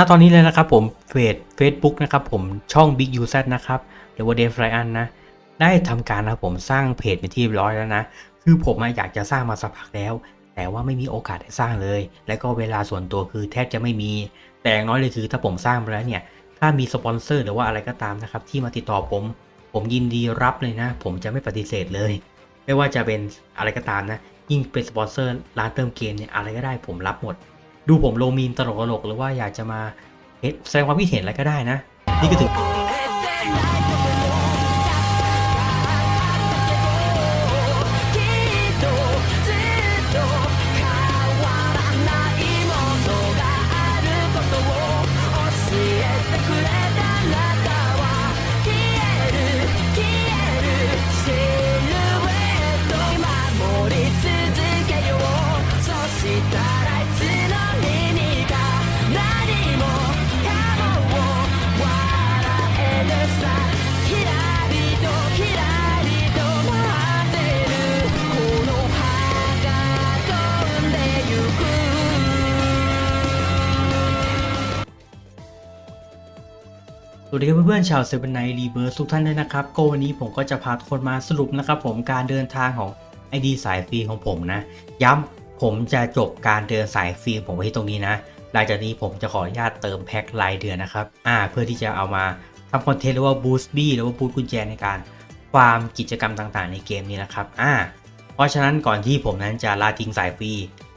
ณตอนนี้เลยนะครับผมเฟซ Facebook นะครับผมช่อง Big U Z นะครับหรือว่า d e f r y a n นนะ ได้ทำการนะครับผมสร้างเพจเป็นที่ร้อยแล้วนะ คือผมอะอยากจะสร้างมาสักพักแล้ว แต่ว่าไม่มีโอกาสได้สร้างเลย และก็เวลาส่วนตัวคือแทบจะไม่มี แต่อย่างน้อยเลยคือถ้าผมสร้างไปแล้วเนี่ย ถ้ามีสปอนเซอร์หรือว่าอะไรก็ตามนะครับ ที่มาติดต่อผม ผมยินดีรับเลยนะ ผมจะไม่ปฏิเสธเลย ไม่ว่าจะเป็นอะไรก็ตามนะ ยิ่งเป็นสปอนเซอร์ร้านเติมเกมเนี่ยอะไรก็ได้ผมรับหมด ดูผมโลมีนตลกๆหรือว่าอยากจะมาแสดงความคิดเห็นอะไรก็ได้นะ นี่ก็ถึง วัสดีครับเพื่อนๆชาวเซเว่นไนรีเบิร์ทุกท่านด้วยนะครับ ก็วันนี้ผมก็จะพาทุกคนมาสรุปนะครับผมการเดินทางของ ID สายฟรีของผมนะ ย้ำผมจะจบการเดินสายฟรีผมไว้ตรงนี้นะ หลังจากนี้ผมจะขออนุญาตเติมแพ็ครายเดือนนะครับอ่าเพื่อที่จะเอามาทำคอนเทนต์หรือว่าบูสต์บี้หรือว่าบูสต์กุญแจในการฟาร์มกิจกรรมต่างๆ ในเกมนี้นะครับอ่าเพราะฉะนั้นก่อนที่ผมนั้นจะลาทิ้งสายฟรี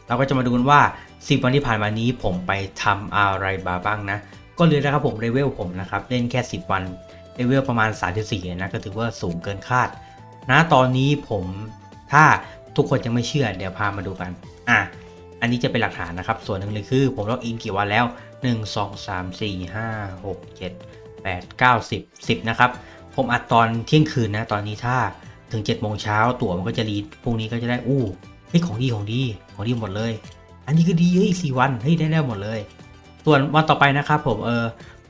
เราก็จะมาดูกันว่า 10 วันที่ผ่านมานี้ผมไปทำอะไรมาบ้างนะ ก็เลยนะครับผมเลเวลผมนะครับเล่นแค่ 10 วันเลเวลประมาณ 34นะก็ถือว่าสูงเกินคาดนะตอนนี้ผมถ้าทุกคนยังไม่เชื่อเดี๋ยวพามาดูกันอะอันนี้จะเป็นหลักฐานนะครับ ส่วนหนึ่งเลยคือผมล็อกอินกี่วันแล้ว 1 2 3 4 5 6 7 8 9 10 10นะครับผมอัดตอนเที่ยงคืนนะตอนนี้ถ้าถึง7โมงเช้าตั๋วมันก็จะรีดพรุ่งนี้ก็จะได้อู้เฮ้ยของดีของดีของดีหมดเลย อันนี้ก็ดีเฮ้ยสี่วันเฮ้ยได้แล้หมดเลย ส่วนวันต่อไปนะครับผมเออ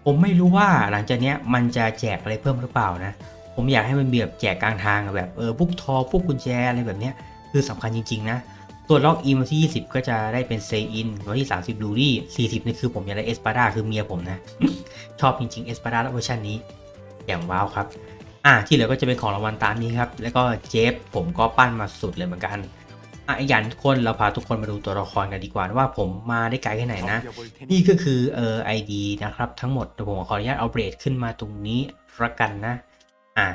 ผมไม่รู้ว่าหลังจากเนี้ยมันจะแจกอะไรเพิ่มหรือเปล่านะ ผมอยากให้มันมีแบบแจกกลางทางแบบเออพวกทอพวกกุญแจอะไรแบบเนี้ยคือสำคัญจริง ๆ นะ ส่วนล็อกอินวันที่ 20 ก็จะได้เป็นเซอินวันที่ 30ลูรี่40นี่คือผมอยากได้เอสปาดาคือเมียผมนะ ชอบจริงๆเอสปาดาเวอร์ชันนี้ อย่างว้าวครับ อะที่เหลือก็จะเป็นของรางวัลตามนี้ครับ แล้วก็เจฟผมก็ปั้นมาสุดเลยเหมือนกัน อะอีกอย่างทุกคนเราพาทุกคนมาดูตัวละครกันดีกว่าว่าผมมาได้ไกลแค่ไหนนะ นี่ก็คือเอ่อ ID นะครับทั้งหมดเดี๋ยวผมขออนุญาตเอาเบรดขึ้นมาตรงนี้ละกันนะ อะ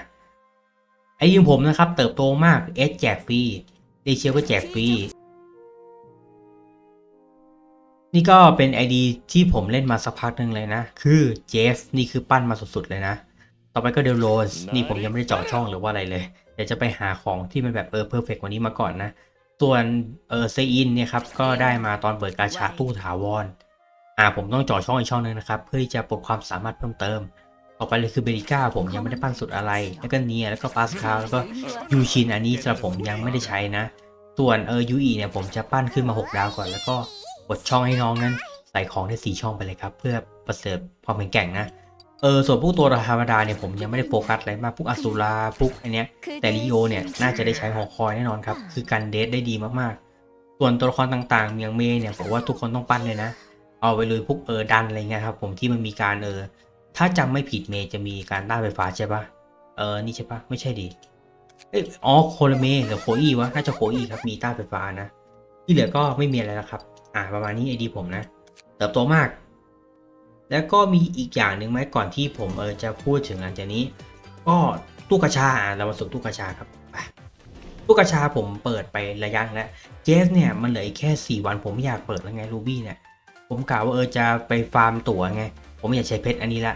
ไอยิงผมนะครับ เติบโตมากเอสแจกฟรีเดเชียก็แจกฟรีนี่ก็เป็น ID ที่ผมเล่นมาสักพักหนึ่งเลยนะ คือเจฟนี่คือปั้นมาสุดๆเลยนะ ต่อไปก็เดลโรสนี่ผมยังไม่ได้เจาะช่องหรือว่าอะไรเลย เดี๋ยวจะไปหาของที่มันแบบเออเพอร์เฟกกว่านี้มาก่อนนะ ส่วนเออเซอินเนี่ยครับก็ได้มาตอนเปิดกาชาตู้ถาวรอ่าผมต้องเจ่อช่องอีกช่องหนึงนะครับ เพื่อที่จะปลดความสามารถเพิ่มเติม ต่อไปเลยคือเบริก้าผมยังไม่ได้ปั้นสุดอะไร แล้วก็เนียแล้วก็ปาสคาลแล้วก็ยูชินอันนี้สำหรับผมยังไม่ได้ใช้นะ ส่วนเออยูอีเนี่ยผมจะปั้นขึ้นมา 6 ดาวก่อน แล้วก็กดช่องให้น้องนั้นใส่ของได้สี่ช่องไปเลยครับ เพื่อประเสริฐความแข็งแกร่งนะ เออส่วนพวกตัวธรรมดาเนี่ยผมยังไม่ได้โฟกัสอะไรมากพวกอสูราพวกอันเนี้ยแต่ลิโอเนี่ยน่าจะได้ใช้หอคอยแน่นอนครับคือกันเดทได้ดีมากๆ ส่วนตัวละครต่างๆอย่างเมย์เนี่ยผมว่าทุกคนต้องปั้นเลยนะเอาไปเลยพวกเออดันอะไรเงี้ยครับผมที่มันมีการเออถ้าจำไม่ผิดเมย์จะมีการต้านไฟฟ้าใช่ปะเออนี่ใช่ปะไม่ใช่ดิเออ๋อโคลเมหรือโคอีวะน่าจะโคอีครับมีต้านไฟฟ้านะ ที่เหลือก็ไม่มีอะไรแล้วครับ อ่าประมาณนี้ไอดีผมนะเติบโตมาก แล้วก็มีอีกอย่างหนึ่งไหมก่อนที่ผมเออจะพูดถึงหลังจากนี้ ก็ตู้กระชาเรามาสู่ตู้กระชาครับไปตู้กระชาผมเปิดไประยะแล้วเจฟเนี่ยมันเหลืออีกแค่ 4 วันผมไม่อยากเปิดแล้วไงรูบี้เนี่ยผมกล่าวว่าเออจะไปฟาร์มตั๋วไง ผมอยากใช้เพชรอันนี้ละ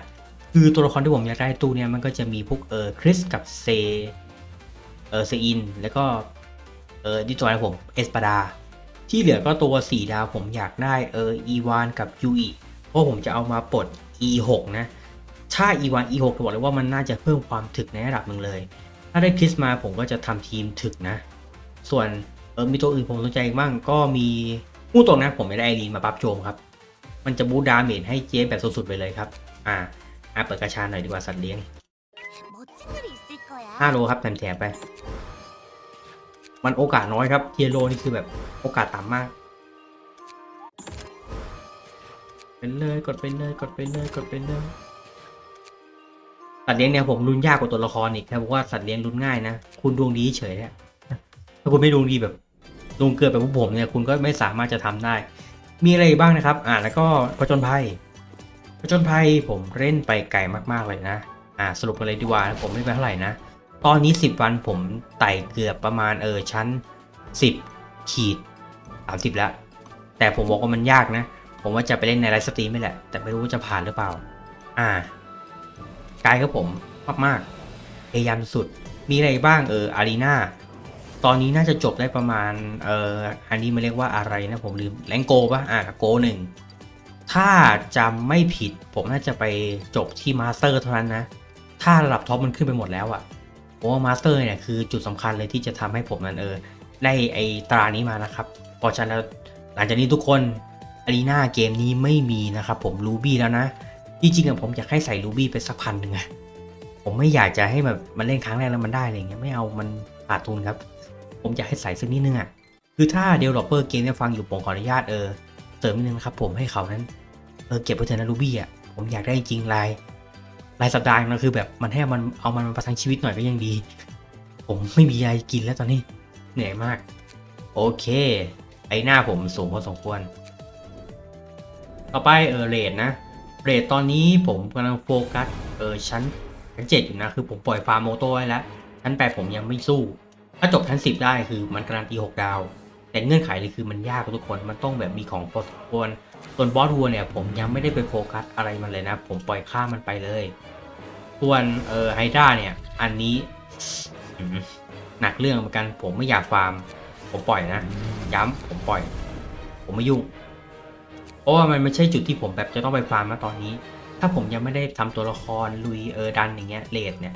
คือตัวละครที่ผมอยากได้ตู้เนี่ยมันก็จะมีพวกเออคริสกับเซเออเซอิน แล้วก็เออที่ตัวอะไรผมเอสปาดา ที่เหลือก็ตัว 4 ดาวผมอยากได้เอออีวานกับยูอี เพราะผมจะเอามาปลด E6 นะ ถ้า E1 E6 จะบอกเลยว่ามันน่าจะเพิ่มความถึกในระดับหนึ่งเลย ถ้าได้คริสมาผมก็จะทำทีมถึกนะ ส่วนเออมีตัวอื่นผมสนใจอีกบ้างก็มีผู้ตรงนะผมไม่ได้ไอรีนมาปรับโจมครับ มันจะบูดดาเมจให้เจฟแบบสุดๆไปเลยครับ อ่าอ่าเปิดกระชาหน่อยดีกว่าสัตว์เลี้ยง5โลครับแถมๆไป มันโอกาสน้อยครับเทียโลนี่คือแบบโอกาสต่ำมาก เป็นเลยกดไปเลยกดไปเลยกดไปเลยสัตว์เลี้ยงเนี่ยผมรุนยากกว่าตัวละครอีกแค่บอกว่าสัตว์เลี้ยงรุนง่ายนะคุณดวงดีเฉยเนี่ยถ้าคุณไม่ดวงดีแบบดวงเกินแบบพวกผมเนี่ยคุณก็ไม่สามารถจะทำได้ มีอะไรบ้างนะครับ อ่าแล้วก็ผจญภัยผจญภัยผมเล่นไปไกลมากๆเลยนะ อ่าสรุปกันเลยดีกว่าผมไม่ไปเท่าไหร่นะตอนนี้ 10 วันผมไต่เกือบประมาณเออชั้น 10 ขีด 30 แล้ว แต่ผมบอกว่ามันยากนะ ผมว่าจะไปเล่นในไลฟ์สตรีมไม่แหละ แต่ไม่รู้ว่าจะผ่านหรือเปล่า อ่าไกลครับผมมากๆพยายามสุด มีอะไรบ้างเอออารีนาตอนนี้น่าจะจบได้ประมาณเอออันนี้มันเรียกว่าอะไรนะผมลืมแรงโกปะอ่าโกหนึ่งถ้าจำไม่ผิด ผมน่าจะไปจบที่มาสเตอร์เท่านั้นนะ ถ้าระดับท็อปมันขึ้นไปหมดแล้วอะ่ะผมว่ามาสเตอร์เนี่ยคือจุดสำคัญเลยที่จะทำให้ผมนั้นเออ ได้ไอตรานี้มานะครับเพราะฉะนั้นแล้วหลังจากนี้ทุกคน อารีนาเกมนี้ไม่มีนะครับผมรูบี้แล้วนะ จริงๆอะผมอยากให้ใส่รูบี้ไปสักพันหนึ่งอะผมไม่อยากจะให้แบบมันเล่นครั้งแรกแล้วมันได้อะไรเงี้ยไม่เอามันขาดทุนครับ ผมอยากให้ใส่สักนิดนึงอะคือถ้าเดเวลลอปเปอร์เกมเนี่ยฟังอยู่ผมขออนุญาตเออเสริมนิดนึงนะครับผมให้เขานั้นเออเก็บไว้เถอะนะรูบี้อะผมอยากได้จริงรายรายสัปดาห์นะคือแบบมันให้มันเอามันมาประทังชีวิตหน่อยก็ยังดี ผมไม่มีอะไรกินแล้วตอนนี้เหนื่อยมาก โอเค ไอหน้าผมสูงพอสมควร ต่อไปเออเรทนะเรทตอนนี้ผมกำลังโฟกัสเออชั้นชั้นเจ็ดอยู่นะคือผมปล่อยฟาร์มโมโต้ไว้แล้ว ชั้นแปดผมยังไม่สู้ ถ้าจบชั้นสิบได้คือมันการันตีหกดาว แต่เงื่อนไขเลยคือมันยากทุกคนมันต้องแบบมีของพอสมควรส่วนบอสวัวเนี่ยผมยังไม่ได้ไปโฟกัสอะไรมันเลยนะ ผมปล่อยข้ามมันไปเลยส่วนเออไฮด้าเนี่ย อันนี้หนักเรื่องเหมือนกันผมไม่อยากฟาร์ม ผมปล่อยนะ ย้ำผมปล่อย ผมไม่ยุ่ง เพราะว่ามันไม่ใช่จุดที่ผมแบบจะต้องไปฟาร์มนะตอนนี้ ถ้าผมยังไม่ได้ทำตัวละครลุยเออดันอย่างเงี้ยเลดเนี่ย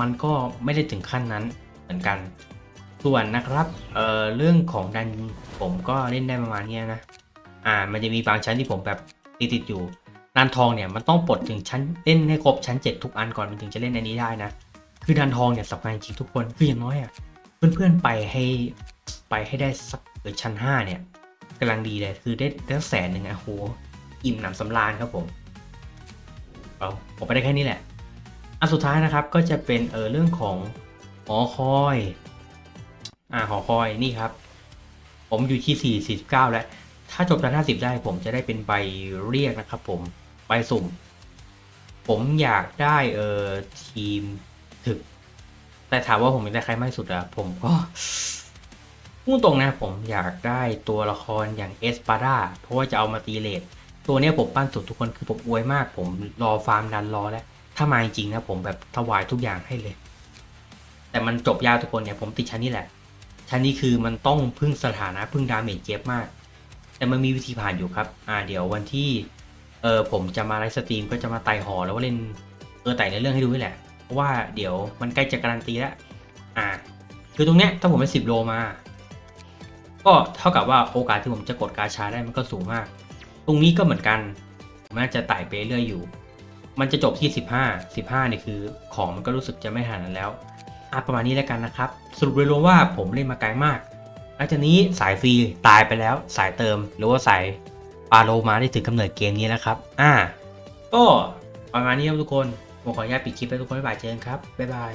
มันก็ไม่ได้ถึงขั้นนั้นเหมือนกัน ส่วนนะครับเอ่อเรื่องของดันผมก็เล่นได้ประมาณนี้นะ อ่า มันจะมีบางชั้นที่ผมแบบติดติดอยู่ดันทองเนี่ยมันต้องปลดถึงชั้นเล่นให้ครบชั้น 7 ทุกอันก่อนมันถึงจะเล่นอันนี้ได้นะ คือดันทองเนี่ยสำคัญจริงทุกคนคืออย่างน้อยอะเพื่อนๆไปให้ไปให้ได้สักเออชั้น 5 เนี่ย กำลังดีเลยคือได้ได้แสนหนึ่งอะโหอิ่มหนำสำราญครับผมเอาผมไปได้แค่นี้แหละอันสุดท้ายนะครับก็จะเป็นเออเรื่องของหอคอยอ่าหอคอยนี่ครับ ผมอยู่ที่4 49 แล้ว ถ้าจบชั้น50 ได้ผมจะได้เป็นใบเรียกนะครับ ผมใบสุ่ม ผมอยากได้เออทีมถึก แต่ถามว่าผมอยากได้ใครมากสุดอะผมก็ พูดตรงนะผมอยากได้ตัวละครอย่างเอสปาดาเพราะว่าจะเอามาตีเลทตัวเนี้ยผมปั้นสุดทุกคนคือผมอวยมาก ผมรอฟาร์มดันรอแล้ว ถ้ามาจริงนะผมแบบถวายทุกอย่างให้เลย แต่มันจบยากทุกคนเนี่ยผมติดชั้นนี้แหละ ชั้นนี้คือมันต้องพึ่งสถานะพึ่งดาเมจเจ็บมาก แต่มันมีวิธีผ่านอยู่ครับอ่าเดี๋ยววันที่เออผมจะมาไลฟ์สตรีมก็จะมาไต่หอแล้วว่าเล่นเออไต่ในเรื่องให้ดูนี่แหละเพราะว่าเดี๋ยวมันใกล้จะการันตีแล้วอ่าคือตรงเนี้ยถ้าผมไปสิบโลมา ก็เท่ากับว่าโอกาสที่ผมจะกดกาชาได้มันก็สูงมาก ตรงนี้ก็เหมือนกันผมน่าจะไต่ไปเรื่อยอยู่ มันจะจบที่ 15 15เนี่ยคือของมันก็รู้สึกจะไม่ห่างกันแล้วอะประมาณนี้แล้วกันนะครับ สรุปโดยรวมว่าผมเล่นมาไกลมากหลังจากนี้สายฟรีตายไปแล้วสายเติม หรือว่าสายปาโลมาได้ถึงกำเนิดเกมนี้แล้วครับ อ่า ก็ประมาณนี้ครับทุกคน ผมขออนุญาตปิดคลิปไปทุกคนบ๊ายบายเจอกันครับ บ๊ายบาย